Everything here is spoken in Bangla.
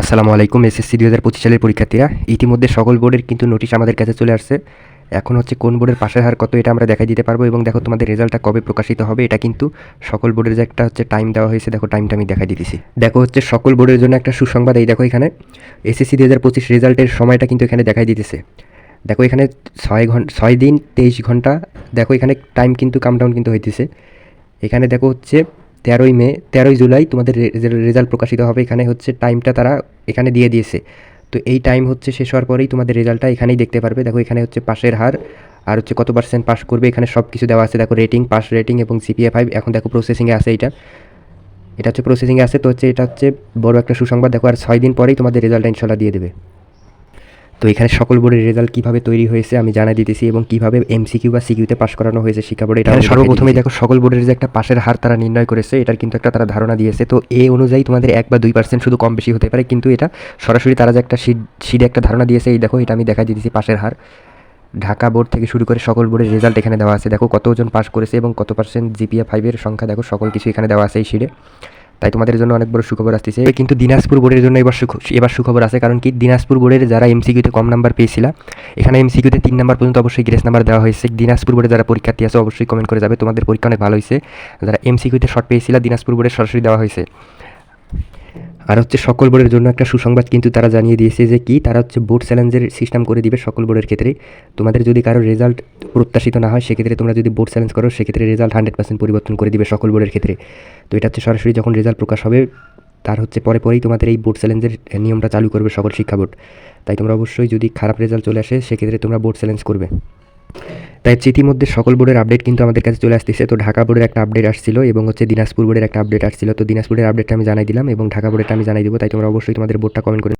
আসসালামু আলাইকুম, এসএসসি দুই হাজার পঁচিশ সালের পরীক্ষার্থীরা। ইতিমধ্যে সকল বোর্ডের কিন্তু নোটিশ আমাদের কাছে চলে আসছে। এখন হচ্ছে কোন বোর্ডের পাশের হার কত এটা আমরা দেখাই দিতে পারব এবং দেখো তোমাদের রেজাল্টটা কবে প্রকাশিত হবে এটা কিন্তু সকল বোর্ডের যে একটা হচ্ছে টাইম দেওয়া হয়েছে, দেখো টাইমটা আমি দেখাই দিতেছি। দেখো হচ্ছে সকল বোর্ডের জন্য একটা সুসংবাদ এই দেখো এখানে। এসএসসি দুই হাজার পঁচিশ রেজাল্টের সময়টা কিন্তু এখানে দেখাই দিতেছে। দেখো এখানে ছয় ঘণ্টা ছয় দিন, তেইশ ঘণ্টা, দেখো এখানে টাইম কিন্তু কামডাউন কিন্তু হইতেছে। এখানে দেখো হচ্ছে তেরোই মে, তেরোই জুলাই তোমাদের রেজাল্ট প্রকাশিত হবে। এখানে হচ্ছে টাইমটা তারা এখানে দিয়ে দিয়েছে। তো এই টাইম হচ্ছে শেষ হওয়ার পরেই তোমাদের রেজাল্টটা এখানেই দেখতে পারবে। দেখো এখানে হচ্ছে পাশের হার, আর হচ্ছে কত পার্সেন্ট পাস করবে। এখানে সব কিছু দেওয়া আছে। দেখো রেটিং পাস রেটিং এবং সিপিএ ফাইভ এখন দেখো প্রসেসিংয়ে আছে এটা এটা হচ্ছে প্রসেসিংয়ে আছে। তো হচ্ছে, এটা হচ্ছে বড় একটা সুসংবাদ। দেখো আর ছয় দিন পরেই তোমাদের রেজাল্টটা ইনশাল্লাহ দিয়ে দেবে। তো এখানে সকল বোর্ডের রেজাল্ট কীভাবে তৈরি হয়েছে আমি জানাই দিতেছি এবং কীভাবে এমসিকিউ বা সিকিউতে পাস করানো হয়েছে শিক্ষা বোর্ডে এটা সর্বপ্রথমে দেখো সকল বোর্ডের যে একটা পাশের হার তারা নির্ণয় করেছে এটার কিন্তু একটা তারা ধারণা দিয়েছে। তো এই অনুযায়ী তোমাদের এক বা দুই পার্সেন্ট শুধু কম বেশি হতে পারে কিন্তু এটা সরাসরি তারা যে একটা সিট সিটে একটা ধারণা দিয়েছে এই দেখো এটা আমি দেখাই দিতেছি পাশের হার। ঢাকা বোর্ড থেকে শুরু করে সকল বোর্ডের রেজাল্ট এখানে দেওয়া আছে। দেখো কতজন পাস করেছে এবং কত পার্সেন্ট জিপিএ ফাইভের সংখ্যা দেখো সকল কিছু এখানে দেওয়া আছে এই শিটে তাই তোমাদের জন্য অনেক বড় সুখবর আসতেছে। কিন্তু দিনাজপুর বোর্ডের জন্য এবার সুখ এবার সুখবর আছে, কারণ কি দিনাজপুর বোর্ডের যারা এমসিকিউতে কম নাম্বার পেয়েছিল, এখানে এমসিকিউতে তিন নাম্বার পর্যন্ত অবশ্যই গ্রেস নাম্বার দেওয়া হয়েছে। দিনাজপুর বোর্ডে যারা পরীক্ষার্থী আছে, অবশ্যই কমেন্ট করে যাবে। তোমাদের পরীক্ষা অনেক ভালো হয়েছে। যারা এমসিকিউতে শর্ট পেয়েছিল, দিনাজপুর বোর্ডে সরাসরি দেওয়া হয়েছে। আর হচ্ছে সকল বোর্ডের জন্য একটা সুসংবাদ কিন্তু তারা জানিয়ে দিয়েছে যে কি, তারা হচ্ছে বোর্ড চ্যালেঞ্জের সিস্টেম করে দিবে সকল বোর্ডের ক্ষেত্রে। তোমাদের যদি কারও রেজাল্ট প্রত্যাশিত না হয়, সেক্ষেত্রে তোমরা যদি বোর্ড চ্যালেঞ্জ করো, সেক্ষেত্রে রেজাল্ট হান্ড্রেড পার্সেন্ট পরিবর্তন করে দিবে সকল বোর্ডের ক্ষেত্রে। তো এটা হচ্ছে সরাসরি যখন রেজাল্ট প্রকাশ হবে, তার হচ্ছে পরে পরেই তোমাদের এই বোর্ড চ্যালেঞ্জের নিয়মটা চালু করবে সকল শিক্ষা বোর্ড। তাই তোমরা অবশ্যই যদি খারাপ রেজাল্ট চলে আসে, সেক্ষেত্রে তোমরা বোর্ড চ্যালেঞ্জ করবে। তাই ইতিমধ্যে সকল বোর্ডের আপডেট কিন্তু আমাদের কাছে চলে আসতেছে। তো ঢাকা বোর্ডের একটা আপডেট আসছিল এবং হচ্ছে দিনাজপুর বোর্ডের একটা আপডেট আসছিল। তো দিনাজপুরের আপডেটটা আমি জানাই দিলাম এবং ঢাকা বোর্ডেরটা আমি জানাই দিব। তাই তোমরা অবশ্যই তোমাদের বোর্ডটা কমেন্ট করে